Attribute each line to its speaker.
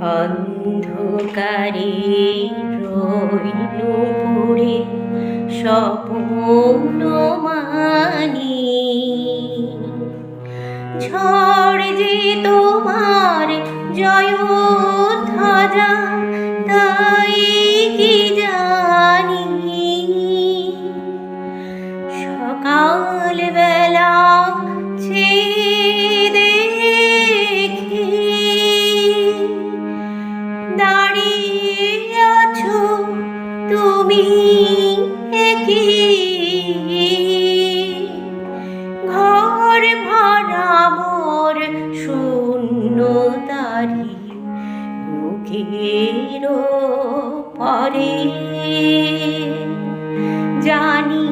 Speaker 1: অন্ধকারে রইল পড়ে স্বপ্ন মানি। ঝড় যে তোমার জয় তাই কি জানি? সকাল বেলা তুমি একই। ঘর ভাড়া মোর শূন্য তারি বুকের পরে জানি